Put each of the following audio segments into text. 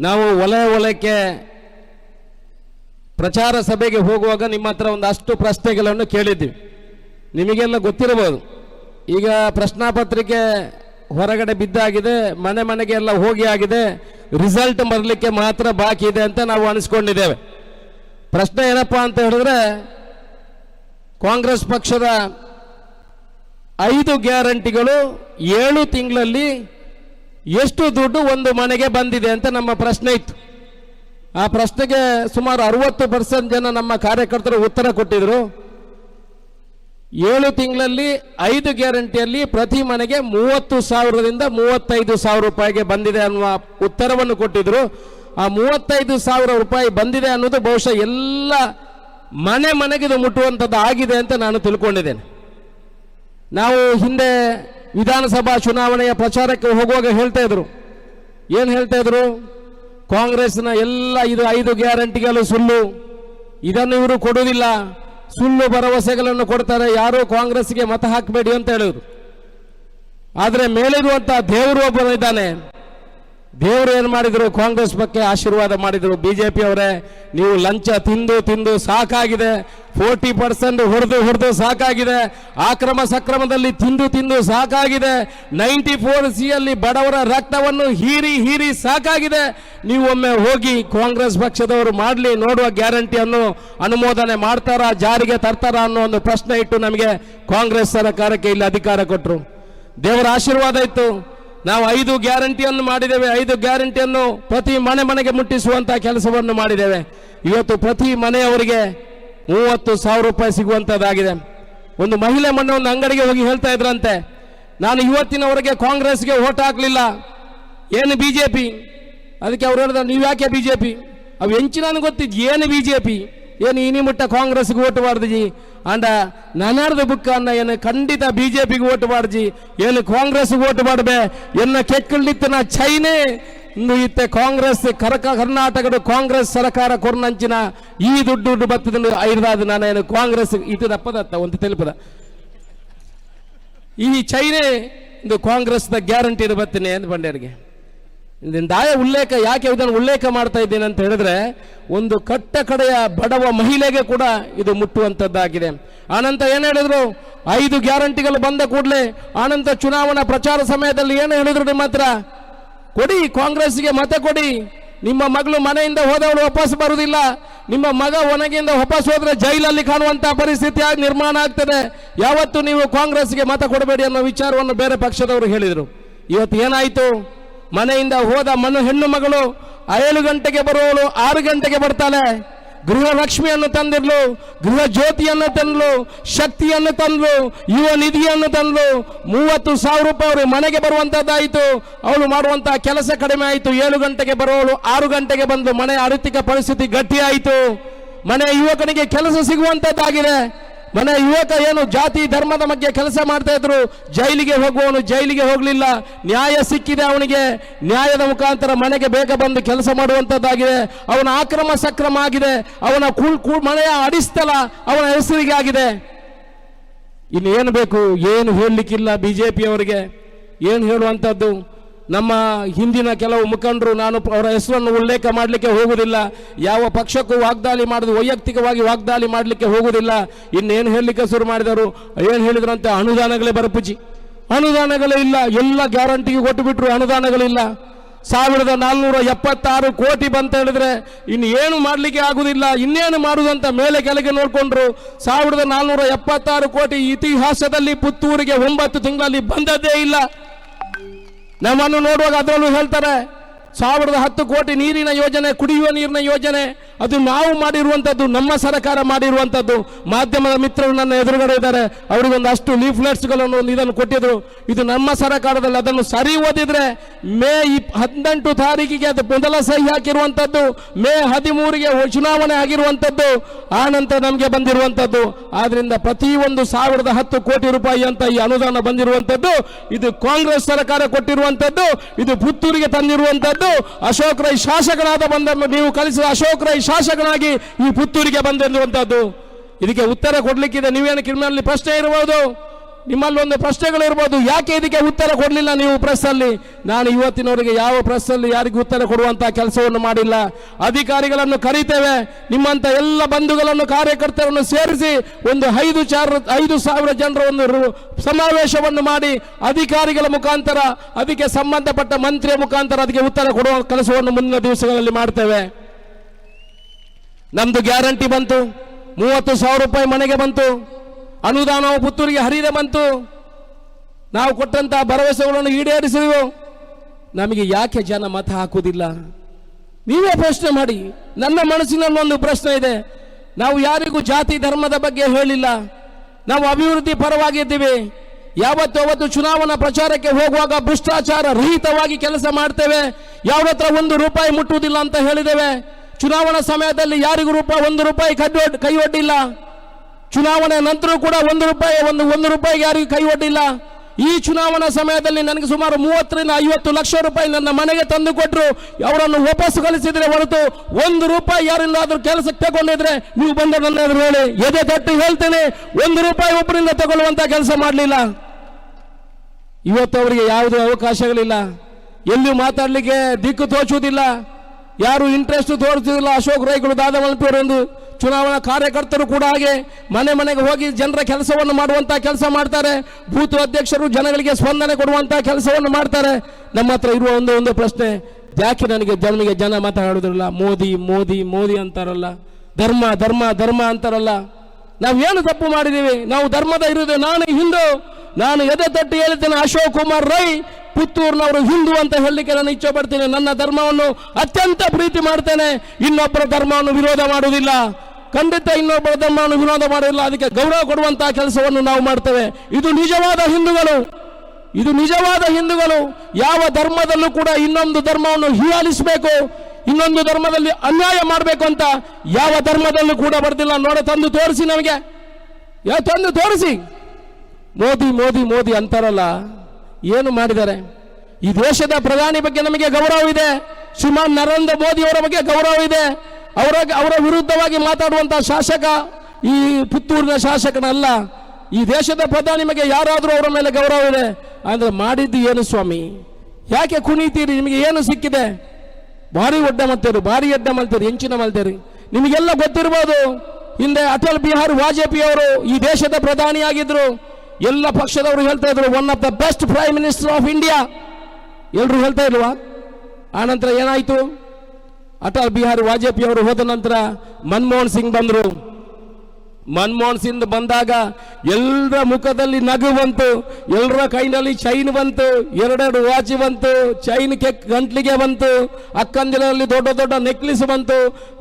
ನಾವು ವಲಯ ವಲಯಕ್ಕೆ ಪ್ರಚಾರ ಸಭೆಗೆ ಹೋಗುವಾಗ ನಿಮ್ಮ ಹತ್ರ ಒಂದಷ್ಟು ಪ್ರಶ್ನೆಗಳನ್ನು ಕೇಳಿದ್ದೀವಿ. ನಿಮಗೆಲ್ಲ ಗೊತ್ತಿರಬಹುದು. ಈಗ ಪ್ರಶ್ನಾಪತ್ರಿಕೆ ಹೊರಗಡೆ ಬಿದ್ದಾಗಿದೆ, ಮನೆ ಮನೆಗೆ ಎಲ್ಲ ಹೋಗಿ ಆಗಿದೆ ರಿಸಲ್ಟ್ ಬರಲಿಕ್ಕೆ ಮಾತ್ರ ಬಾಕಿ ಇದೆ ಅಂತ ನಾವು ಅನಿಸ್ಕೊಂಡಿದ್ದೇವೆ. ಪ್ರಶ್ನೆ ಏನಪ್ಪ ಅಂತ ಹೇಳಿದ್ರೆ, ಕಾಂಗ್ರೆಸ್ ಪಕ್ಷದ ಐದು ಗ್ಯಾರಂಟಿಗಳು ಏಳು ತಿಂಗಳಲ್ಲಿ ಎಷ್ಟು ದುಡ್ಡು ಒಂದು ಮನೆಗೆ ಬಂದಿದೆ ಅಂತ ನಮ್ಮ ಪ್ರಶ್ನೆ ಇತ್ತು. ಆ ಪ್ರಶ್ನೆಗೆ ಸುಮಾರು ಅರವತ್ತು ಪರ್ಸೆಂಟ್ ಜನ ನಮ್ಮ ಕಾರ್ಯಕರ್ತರು ಉತ್ತರ ಕೊಟ್ಟಿದ್ರು. ಏಳು ತಿಂಗಳಲ್ಲಿ ಐದು ಗ್ಯಾರಂಟಿಯಲ್ಲಿ ಪ್ರತಿ ಮನೆಗೆ ಮೂವತ್ತು ಸಾವಿರದಿಂದ ಮೂವತ್ತೈದು ಸಾವಿರ ರೂಪಾಯಿಗೆ ಬಂದಿದೆ ಅನ್ನುವ ಉತ್ತರವನ್ನು ಕೊಟ್ಟಿದ್ರು. ಆ ಮೂವತ್ತೈದು ಸಾವಿರ ರೂಪಾಯಿ ಬಂದಿದೆ ಅನ್ನೋದು ಬಹುಶಃ ಎಲ್ಲ ಮನೆ ಮನೆಗಿದು ಮುಟ್ಟುವಂಥದ್ದು ಆಗಿದೆ ಅಂತ ನಾನು ತಿಳ್ಕೊಂಡಿದ್ದೇನೆ. ನಾವು ಹಿಂದೆ ವಿಧಾನಸಭಾ ಚುನಾವಣೆಯ ಪ್ರಚಾರಕ್ಕೆ ಹೋಗುವಾಗ ಹೇಳ್ತಾ ಇದ್ರು. ಏನು ಹೇಳ್ತಾ ಇದ್ರು? ಕಾಂಗ್ರೆಸ್ನ ಎಲ್ಲ ಇದು ಐದು ಗ್ಯಾರಂಟಿಗಳು ಸುಳ್ಳು. ಇದನ್ನು ಇವರು ಕೊಡುವುದಿಲ್ಲ. ಸುಳ್ಳು ಭರವಸೆಗಳನ್ನು ಕೊಡ್ತಾರೆ. ಯಾರು ಕಾಂಗ್ರೆಸ್ಗೆ ಮತ ಹಾಕಬೇಡಿ ಅಂತ ಹೇಳಿದ್ರು. ಆದರೆ ಮೇಲಿರುವಂಥ ದೇವರು ಒಬ್ಬನು ಇದ್ದಾನೆ ದೇವರು ಏನು ಮಾಡಿದ್ರು? ಕಾಂಗ್ರೆಸ್ ಬಗ್ಗೆ ಆಶೀರ್ವಾದ ಮಾಡಿದ್ರು. ಬಿಜೆಪಿ ಅವರೇ, ನೀವು ಲಂಚ ತಿಂದು ತಿಂದು ಸಾಕಾಗಿದೆ. ಫೋರ್ಟಿ ಪರ್ಸೆಂಟ್ ಹೊಡೆದು ಹೊಡೆದು ಸಾಕಾಗಿದೆ. ಆಕ್ರಮ ಸಕ್ರಮದಲ್ಲಿ ತಿಂದು ತಿಂದು ಸಾಕಾಗಿದೆ. ನೈಂಟಿ ಫೋರ್ ಸಿಯಲ್ಲಿ ಬಡವರ ರಕ್ತವನ್ನು ಹೀರಿ ಹೀರಿ ಸಾಕಾಗಿದೆ. ನೀವು ಒಮ್ಮೆ ಹೋಗಿ ಕಾಂಗ್ರೆಸ್ ಪಕ್ಷದವರು ಮಾಡಲಿ, ನೋಡುವ ಗ್ಯಾರಂಟಿಯನ್ನು ಅನುಮೋದನೆ ಮಾಡ್ತಾರಾ, ಜಾರಿಗೆ ತರ್ತಾರಾ ಅನ್ನೋ ಒಂದು ಪ್ರಶ್ನೆ ಇಟ್ಟು ನಮಗೆ ಕಾಂಗ್ರೆಸ್ ಸರ್ಕಾರಕ್ಕೆ ಇಲ್ಲಿ ಅಧಿಕಾರ ಕೊಟ್ಟರು ದೇವರ ಆಶೀರ್ವಾದ ಇತ್ತು. ನಾವು ಐದು ಗ್ಯಾರಂಟಿಯನ್ನು ಮಾಡಿದ್ದೇವೆ. ಐದು ಗ್ಯಾರಂಟಿಯನ್ನು ಪ್ರತಿ ಮನೆ ಮನೆಗೆ ಮುಟ್ಟಿಸುವಂತಹ ಕೆಲಸವನ್ನು ಮಾಡಿದ್ದೇವೆ. ಇವತ್ತು ಪ್ರತಿ ಮನೆಯವರಿಗೆ ಮೂವತ್ತು ಸಾವಿರ ರೂಪಾಯಿ ಸಿಗುವಂತದ್ದಾಗಿದೆ. ಒಂದು ಮಹಿಳೆ ಮೊನ್ನೆ ಒಂದು ಅಂಗಡಿಗೆ ಹೋಗಿ ಹೇಳ್ತಾ ಇದ್ರಂತೆ, ನಾನು ಇವತ್ತಿನವರೆಗೆ ಕಾಂಗ್ರೆಸ್ಗೆ ಓಟ್ ಹಾಕ್ಲಿಲ್ಲ. ಏನು ಬಿಜೆಪಿ? ಅದಕ್ಕೆ ಅವ್ರು ಹೇಳಿದ್ರೆ ನೀವು ಯಾಕೆ ಬಿಜೆಪಿ? ಅವು ಹೆಂಚಿನ ಗೊತ್ತಿದ್ದು ಏನು ಬಿಜೆಪಿ? ಏನು ಇನಿ ಮುಟ್ಟ ಕಾಂಗ್ರೆಸ್ಗೆ ಓಟ್ ಮಾಡ್ದಿ ಅಂಡ ನನಾರ್ದ ಬುಕ್ ಅನ್ನ ಏನು ಖಂಡಿತ ಬಿಜೆಪಿಗೆ ಓಟ್ ಮಾಡ್ಜಿ ಏನು ಕಾಂಗ್ರೆಸ್ ಓಟ್ ಮಾಡಬೆ ಎನ್ನ ಕೆಕ್ಕಲಿತ್ತಿನ ಚೈನೆ ಇಂದು ಇತ್ತೆ ಕಾಂಗ್ರೆಸ್, ಕರಕ, ಕರ್ನಾಟಕದ ಕಾಂಗ್ರೆಸ್ ಸರ್ಕಾರ ಕೊರ್ನಂಚಿನ ಈ ದುಡ್ಡು ದುಡ್ಡು ಬತ್ತದ ಐದಾದ ನಾನು ಏನು ಕಾಂಗ್ರೆಸ್ ಇದು ದಪ್ಪದತ್ತ ಒಂದು ತಿಳಿಪದ ಈ ಚೈನೆ ಕಾಂಗ್ರೆಸ್ ಕಾಂಗ್ರೆಸ್ದ ಗ್ಯಾರಂಟಿ ಇದು ಬರ್ತೇನೆ ಅಂತ ಇದನ್ನ ದಾಯ ಉಲ್ಲೇಖ ಯಾಕೆ ಇದನ್ನು ಉಲ್ಲೇಖ ಮಾಡ್ತಾ ಇದ್ದೇನೆ ಅಂತ ಹೇಳಿದ್ರೆ, ಒಂದು ಕಟ್ಟ ಕಡೆಯ ಬಡವ ಮಹಿಳೆಗೆ ಕೂಡ ಇದು ಮುಟ್ಟುವಂಥದ್ದಾಗಿದೆ. ಆನಂತರ ಏನು ಹೇಳಿದ್ರು? ಐದು ಗ್ಯಾರಂಟಿಗಳು ಬಂದ ಕೂಡಲೇ ಆನಂತರ ಚುನಾವಣಾ ಪ್ರಚಾರ ಸಮಯದಲ್ಲಿ ಏನು ಹೇಳಿದ್ರು ನಿಮ್ಮ ಹತ್ರ? ಕೊಡಿ ಕಾಂಗ್ರೆಸ್ಗೆ ಮತ ಕೊಡಿ. ನಿಮ್ಮ ಮಗಳು ಮನೆಯಿಂದ ಹೋದವಳು ವಾಪಸ್ ಬರುವುದಿಲ್ಲ. ನಿಮ್ಮ ಮಗ ಒನಗಿಂದ ವಾಪಸ್ ಹೋದ್ರೆ ಜೈಲಲ್ಲಿ ಕಾಣುವಂತಹ ಪರಿಸ್ಥಿತಿ ಆಗಿ ನಿರ್ಮಾಣ ಆಗ್ತದೆ. ಯಾವತ್ತು ನೀವು ಕಾಂಗ್ರೆಸ್ಗೆ ಮತ ಕೊಡಬೇಡಿ ಅನ್ನೋ ವಿಚಾರವನ್ನು ಬೇರೆ ಪಕ್ಷದವರು ಹೇಳಿದರು. ಇವತ್ತು ಏನಾಯಿತು? ಮನೆಯಿಂದ ಹೋದ ಮನು ಹೆಣ್ಣು ಮಗಳು ಏಳು ಗಂಟೆಗೆ ಬರುವಳು, ಆರು ಗಂಟೆಗೆ ಬರ್ತಾಳೆ. ಗೃಹ ಲಕ್ಷ್ಮಿಯನ್ನು ತಂದಿರ್ಲು ಗೃಹ ಜ್ಯೋತಿಯನ್ನು ತಂದ್ಲು, ಶಕ್ತಿಯನ್ನು ತಂದ್ಲು, ಯುವ ನಿಧಿಯನ್ನು ತಂದ್ಲು. ಮೂವತ್ತು ಸಾವಿರ ರೂಪಾಯಿ ಅವರು ಮನೆಗೆ ಬರುವಂತದ್ದಾಯಿತು. ಅವಳು ಮಾಡುವಂತಹ ಕೆಲಸ ಕಡಿಮೆ ಆಯಿತು. ಏಳು ಗಂಟೆಗೆ ಬರುವಳು, ಆರು ಗಂಟೆಗೆ ಬಂದು ಮನೆ ಆರ್ಥಿಕ ಪರಿಸ್ಥಿತಿ ಗಟ್ಟಿಯಾಯಿತು. ಮನೆಯ ಮನೆ ಯುವಕನಿಗೆ ಕೆಲಸ ಸಿಗುವಂತದ್ದಾಗಿದೆ. ಮನೆ ಯುವಕ ಏನು ಜಾತಿ ಧರ್ಮದ ಬಗ್ಗೆ ಕೆಲಸ ಮಾಡ್ತಾ ಇದ್ರು, ಜೈಲಿಗೆ ಹೋಗುವವನು ಜೈಲಿಗೆ ಹೋಗಲಿಲ್ಲ. ನ್ಯಾಯ ಸಿಕ್ಕಿದೆ ಅವನಿಗೆ. ನ್ಯಾಯದ ಮುಖಾಂತರ ಮನೆಗೆ ಬೇಗ ಬಂದು ಕೆಲಸ ಮಾಡುವಂಥದ್ದಾಗಿದೆ. ಅವನ ಆಕ್ರಮ ಸಕ್ರಮ ಆಗಿದೆ. ಅವನ ಕುಳ್ ಮನೆಯ ಅಡಿಸ್ತಲ ಅವನ ಹೆಸರಿಗೆ ಆಗಿದೆ. ಇನ್ನು ಏನು ಬೇಕು? ಏನು ಹೇಳಲಿಕ್ಕಿಲ್ಲ ಬಿಜೆಪಿ ಅವರಿಗೆ ಏನು ಹೇಳುವಂಥದ್ದು? ನಮ್ಮ ಹಿಂದಿನ ಕೆಲವು ಮುಖಂಡರು, ನಾನು ಅವರ ಹೆಸರನ್ನು ಉಲ್ಲೇಖ ಮಾಡಲಿಕ್ಕೆ ಹೋಗುವುದಿಲ್ಲ. ಯಾವ ಪಕ್ಷಕ್ಕೂ ವಾಗ್ದಾಳಿ ಮಾಡೋದು, ವೈಯಕ್ತಿಕವಾಗಿ ವಾಗ್ದಾಳಿ ಮಾಡಲಿಕ್ಕೆ ಹೋಗುವುದಿಲ್ಲ. ಇನ್ನೇನು ಹೇಳಲಿಕ್ಕೆ ಶುರು ಮಾಡಿದರು? ಏನು ಹೇಳಿದ್ರಂತೆ? ಅನುದಾನಗಳೇ ಬರಪುಜಿ ಅನುದಾನಗಳೇ ಇಲ್ಲ. ಎಲ್ಲ ಗ್ಯಾರಂಟಿಗೆ ಕೊಟ್ಟು ಬಿಟ್ಟರು ಅನುದಾನಗಳಿಲ್ಲ ಸಾವಿರದ ನಾಲ್ನೂರ ಎಪ್ಪತ್ತಾರು ಕೋಟಿ ಬಂತ ಹೇಳಿದ್ರೆ, ಇನ್ನು ಏನು ಮಾಡಲಿಕ್ಕೆ ಆಗುವುದಿಲ್ಲ ಇನ್ನೇನು ಮಾಡುವುದಂತ ಮೇಲೆ ಕೆಳಗೆ ನೋಡಿಕೊಂಡ್ರು. ಸಾವಿರದ ನಾಲ್ನೂರ ಎಪ್ಪತ್ತಾರು ಕೋಟಿ ಇತಿಹಾಸದಲ್ಲಿ ಪುತ್ತೂರಿಗೆ ಒಂಬತ್ತು ತಿಂಗಳಲ್ಲಿ ಬಂದದ್ದೇ ಇಲ್ಲ. ನಮ್ಮನ್ನು ನೋಡುವಾಗ ಅದರಲ್ಲೂ ಹೇಳ್ತಾರೆ ಸಾವಿರದ ಹತ್ತು ಕೋಟಿ ನೀರಿನ ಯೋಜನೆ ಕುಡಿಯುವ ನೀರಿನ ಯೋಜನೆ ಅದು ನಾವು ಮಾಡಿರುವಂಥದ್ದು, ನಮ್ಮ ಸರ್ಕಾರ ಮಾಡಿರುವಂಥದ್ದು. ಮಾಧ್ಯಮದ ಮಿತ್ರರು ನನ್ನ ಎದುರುಗಡೆ ಇದ್ದಾರೆ. ಅವರಿಗೊಂದು ಅಷ್ಟು ಲೀಫ್ಲೆಟ್ಸ್ಗಳನ್ನು ಒಂದು ಇದನ್ನು ಕೊಟ್ಟಿದ್ರು. ಇದು ನಮ್ಮ ಸರ್ಕಾರದಲ್ಲಿ ಅದನ್ನು ಸರಿ ಓದಿದ್ರೆ ಮೇ ಇಪ್ ಹದಿನೆಂಟು ತಾರೀಕಿಗೆ ಅದು ಮೊದಲ ಸಹಿ ಹಾಕಿರುವಂಥದ್ದು, ಮೇ ಹದಿಮೂರಿಗೆ ಚುನಾವಣೆ ಆಗಿರುವಂಥದ್ದು, ಆ ನಂತರ ನಮಗೆ ಬಂದಿರುವಂಥದ್ದು. ಆದ್ದರಿಂದ ಪ್ರತಿಯೊಂದು ಸಾವಿರದ ಹತ್ತು ಕೋಟಿ ರೂಪಾಯಿ ಅಂತ ಈ ಅನುದಾನ ಬಂದಿರುವಂಥದ್ದು, ಇದು ಕಾಂಗ್ರೆಸ್ ಸರ್ಕಾರ ಕೊಟ್ಟಿರುವಂಥದ್ದು, ಇದು ಪುತ್ತೂರಿಗೆ ತಂದಿರುವಂಥದ್ದು. ಅಶೋಕ್ ರೈ ಶಾಸಕರಾದ ಬಂದ ನೀವು ಕಲಿಸಿದ ಅಶೋಕ್ ರೈ ಶಾಸಕನಾಗಿ ಈ ಪುತ್ತೂರಿಗೆ ಬಂದೆನ್ನುವಂಥದ್ದು ಇದಕ್ಕೆ ಉತ್ತರ ಕೊಡಲಿಕ್ಕಿದೆ. ನೀವೇನು ಕ್ರಿಮಿನಲ್ಲಿ ಪ್ರಶ್ನೆ ಇರಬಹುದು ನಿಮ್ಮಲ್ಲಿ ಒಂದು ಪ್ರಶ್ನೆಗಳು ಇರ್ಬೋದು ಯಾಕೆ ಇದಕ್ಕೆ ಉತ್ತರ ಕೊಡಲಿಲ್ಲ ನೀವು ಪ್ರೆಸ್ ಅಲ್ಲಿ ನಾನು ಇವತ್ತಿನವರೆಗೆ ಯಾವ ಪ್ರೆಸ್ ಅಲ್ಲಿ ಯಾರಿಗೂ ಉತ್ತರ ಕೊಡುವಂತ ಕೆಲಸವನ್ನು ಮಾಡಿಲ್ಲ. ಅಧಿಕಾರಿಗಳನ್ನು ಕರೀತೇವೆ. ನಿಮ್ಮಂತ ಎಲ್ಲ ಬಂಧುಗಳನ್ನು, ಕಾರ್ಯಕರ್ತರನ್ನು ಸೇರಿಸಿ ಒಂದು ಐದು ಚಾರ, ಐದು ಸಾವಿರ ಜನರ ಒಂದು ಸಮಾವೇಶವನ್ನು ಮಾಡಿ ಅಧಿಕಾರಿಗಳ ಮುಖಾಂತರ, ಅದಕ್ಕೆ ಸಂಬಂಧಪಟ್ಟ ಮಂತ್ರಿಯ ಮುಖಾಂತರ ಅದಕ್ಕೆ ಉತ್ತರ ಕೊಡುವ ಕೆಲಸವನ್ನು ಮುಂದಿನ ದಿವಸಗಳಲ್ಲಿ ಮಾಡ್ತೇವೆ. ನಮ್ದು ಗ್ಯಾರಂಟಿ ಬಂತು. ಮೂವತ್ತು ಸಾವಿರ ರೂಪಾಯಿ ಮನೆಗೆ ಬಂತು. ಅನುದಾನವು ಪುತ್ತೂರಿಗೆ ಹರಿದೆ ಬಂತು. ನಾವು ಕೊಟ್ಟಂತಹ ಭರವಸೆಗಳನ್ನು ಈಡೇರಿಸಿದೆವು. ನಮಗೆ ಯಾಕೆ ಜನ ಮತ ಹಾಕುವುದಿಲ್ಲ? ನೀವೇ ಪ್ರಶ್ನೆ ಮಾಡಿ. ನನ್ನ ಮನಸ್ಸಿನಲ್ಲಿ ಒಂದು ಪ್ರಶ್ನೆ ಇದೆ. ನಾವು ಯಾರಿಗೂ ಜಾತಿ ಧರ್ಮದ ಬಗ್ಗೆ ಹೇಳಿಲ್ಲ. ನಾವು ಅಭಿವೃದ್ಧಿ ಪರವಾಗಿದ್ದೀವಿ. ಯಾವತ್ತು ಅವತ್ತು ಚುನಾವಣಾ ಪ್ರಚಾರಕ್ಕೆ ಹೋಗುವಾಗ ಭ್ರಷ್ಟಾಚಾರ ರಹಿತವಾಗಿ ಕೆಲಸ ಮಾಡ್ತೇವೆ. ಯಾವತ್ರ ಒಂದು ರೂಪಾಯಿ ಮುಟ್ಟುವುದಿಲ್ಲ ಅಂತ ಹೇಳಿದ್ದೇವೆ. ಚುನಾವಣಾ ಸಮಯದಲ್ಲಿ ಯಾರಿಗೂ ರೂಪಾಯಿ ಒಂದು ರೂಪಾಯಿ ಕೈ ಒಡ್ಡಿಲ್ಲ ಚುನಾವಣೆ ನಂತರ ಕೂಡ ಒಂದು ರೂಪಾಯಿ, ಒಂದು ಒಂದು ರೂಪಾಯಿಗೆ ಯಾರಿಗೂ ಕೈ ಒಡ್ಡಿಲ್ಲ ಈ ಚುನಾವಣಾ ಸಮಯದಲ್ಲಿ ನನಗೆ ಸುಮಾರು ಮೂವತ್ತರಿಂದ ಐವತ್ತು ಲಕ್ಷ ರೂಪಾಯಿ ನನ್ನ ಮನೆಗೆ ತಂದು ಕೊಟ್ಟರು ಅವರನ್ನು ವಾಪಸ್ ಕಳಿಸಿದ್ರೆ ಹೊರತು ಒಂದು ರೂಪಾಯಿ ಯಾರಿಂದಾದ್ರೂ ಕೆಲಸಕ್ಕೆ ತಗೊಂಡಿದ್ರೆ ನೀವು ಬಂದ ನನ್ನ ಹೇಳಿ. ಎದೆ ತಟ್ಟಿ ಹೇಳ್ತೇನೆ, ಒಂದು ರೂಪಾಯಿ ಒಬ್ಬರಿಂದ ತಗೊಳ್ಳುವಂತ ಕೆಲಸ ಮಾಡಲಿಲ್ಲ. ಇವತ್ತು ಅವರಿಗೆ ಯಾವುದೇ ಅವಕಾಶಗಳಿಲ್ಲ. ಎಲ್ಲೂ ಮಾತಾಡಲಿಕ್ಕೆ ದಿಕ್ಕು ತೋಚುವುದಿಲ್ಲ. ಯಾರು ಇಂಟ್ರೆಸ್ಟ್ ತೋರಿಸಿದಿಲ್ಲ ಅಶೋಕ್ ರೈಗಳು ದಾದಮಲ್ಪಿಯವರೊಂದು ಚುನಾವಣಾ ಕಾರ್ಯಕರ್ತರು ಕೂಡ ಹಾಗೆ ಮನೆ ಮನೆಗೆ ಹೋಗಿ ಜನರ ಕೆಲಸವನ್ನು ಮಾಡುವಂತ ಕೆಲಸ ಮಾಡ್ತಾರೆ. ಬೂತ್ ಅಧ್ಯಕ್ಷರು ಜನಗಳಿಗೆ ಸ್ಪಂದನೆ ಕೊಡುವಂತ ಕೆಲಸವನ್ನು ಮಾಡ್ತಾರೆ. ನಮ್ಮ ಹತ್ರ ಇರುವ ಒಂದು ಒಂದು ಪ್ರಶ್ನೆ, ಯಾಕೆ ನನಗೆ ಜನರಿಗೆ ಜನ ಮಾತಾಡೋದಿಲ್ಲ ಮೋದಿ ಮೋದಿ ಮೋದಿ ಅಂತಾರಲ್ಲ. ಧರ್ಮ ಧರ್ಮ ಧರ್ಮ ಅಂತಾರಲ್ಲ. ನಾವು ಏನು ತಪ್ಪು ಮಾಡಿದ್ದೀವಿ? ನಾವು ಧರ್ಮದ ಇರುವುದು, ನಾನು ಹಿಂದೂ. ನಾನು ಎದೆ ತಟ್ಟಿ ಹೇಳ್ತೇನೆ ಅಶೋಕ್ ಕುಮಾರ್ ರೈ, ಪುತ್ತೂರಿನವರು ಹಿಂದೂ ಅಂತ ಹೇಳಲಿಕ್ಕೆ ನಾನು ಇಚ್ಛೆ ಪಡ್ತೇನೆ. ನನ್ನ ಧರ್ಮವನ್ನು ಅತ್ಯಂತ ಪ್ರೀತಿ ಮಾಡ್ತೇನೆ. ಇನ್ನೊಬ್ಬರ ಧರ್ಮವನ್ನು ವಿರೋಧ ಮಾಡುವುದಿಲ್ಲ. ಖಂಡಿತ ಇನ್ನೊಬ್ಬರ ಧರ್ಮವನ್ನು ವಿರೋಧ ಮಾಡುವುದಿಲ್ಲ. ಅದಕ್ಕೆ ಗೌರವ ಕೊಡುವಂತಹ ಕೆಲಸವನ್ನು ನಾವು ಮಾಡ್ತೇವೆ. ಇದು ನಿಜವಾದ ಹಿಂದೂಗಳು. ಇದು ನಿಜವಾದ ಹಿಂದೂಗಳು. ಯಾವ ಧರ್ಮದಲ್ಲೂ ಕೂಡ ಇನ್ನೊಂದು ಧರ್ಮವನ್ನು ಹೀಯಾಲಿಸಬೇಕು ಇನ್ನೊಂದು ಧರ್ಮದಲ್ಲಿ ಅನ್ಯಾಯ ಮಾಡಬೇಕು ಅಂತ ಯಾವ ಧರ್ಮದಲ್ಲೂ ಕೂಡ ಬರ್ತಿಲ್ಲ ನೋಡ, ತಂದು ತೋರಿಸಿ ನಮಗೆ. ತಂದು ತೋರಿಸಿ. ಮೋದಿ ಮೋದಿ ಮೋದಿ ಅಂತಾರಲ್ಲ, ಏನು ಮಾಡಿದ್ದಾರೆ? ಈ ದೇಶದ ಪ್ರಧಾನಿ ಬಗ್ಗೆ ನಮಗೆ ಗೌರವ ಇದೆ ಶ್ರೀಮಾನ್ ನರೇಂದ್ರ ಮೋದಿ ಅವರ ಬಗ್ಗೆ ಗೌರವ ಇದೆ ಅವರ ಅವರ ವಿರುದ್ಧವಾಗಿ ಮಾತಾಡುವಂತ ಶಾಸಕ, ಈ ಪುತ್ತೂರಿನ ಶಾಸಕನಲ್ಲ. ಈ ದೇಶದ ಪ್ರಧಾನಿ ಬಗ್ಗೆ ಯಾರಾದರೂ ಅವರ ಮೇಲೆ ಗೌರವ ಇದೆ? ಅಂದ್ರೆ ಮಾಡಿದ್ದು ಏನು ಸ್ವಾಮಿ? ಯಾಕೆ ಕುಣಿತೀರಿ? ನಿಮಗೆ ಏನು ಸಿಕ್ಕಿದೆ? ಭಾರಿ ಒಡ್ಡ ಮಲ್ತೇರಿ, ಭಾರಿ ಎಡ್ಡ ಮಲ್ತೇರಿ, ಹೆಂಚಿನ ಮಲ್ತೇರಿ. ನಿಮಗೆಲ್ಲ ಗೊತ್ತಿರ್ಬೋದು, ಹಿಂದೆ ಅಟಲ್ ಬಿಹಾರಿ ವಾಜಪೇಯಿ ಅವರು ಈ ದೇಶದ ಪ್ರಧಾನಿಯಾಗಿದ್ರು. ಎಲ್ಲ ಪಕ್ಷದವರು ಹೇಳ್ತಾ ಇದ್ರು one of the best prime minister of India ಎಲ್ಲರೂ ಹೇಳ್ತಾ ಇಲ್ವಾ ಆನಂತರ ಏನಾಯ್ತು? ಅಟಲ್ ಬಿಹಾರಿ ವಾಜಪೇಯಿ ಅವರು ಹೋದ ನಂತರ ಮನಮೋಹನ್ ಸಿಂಗ್ ಬಂದರು. ಮನಮೋಹನ್ ಸಿಂಗ್ ಬಂದಾಗ ಎಲ್ಲರ ಮುಖದಲ್ಲಿ ನಗು ಬಂತು ಎಲ್ಲರ ಕೈನಲ್ಲಿ ಚೈನ್ ಬಂತು, ಎರಡೆರಡು ವಾಚ್ ಬಂತು ಚೈನ್ ಕೆ ಗಂಟ್ಲಿಗೆ ಬಂತು, ಅಕ್ಕಂದಿರಲ್ಲಿ ದೊಡ್ಡ ದೊಡ್ಡ ನೆಕ್ಲೆಸ್ ಬಂತು.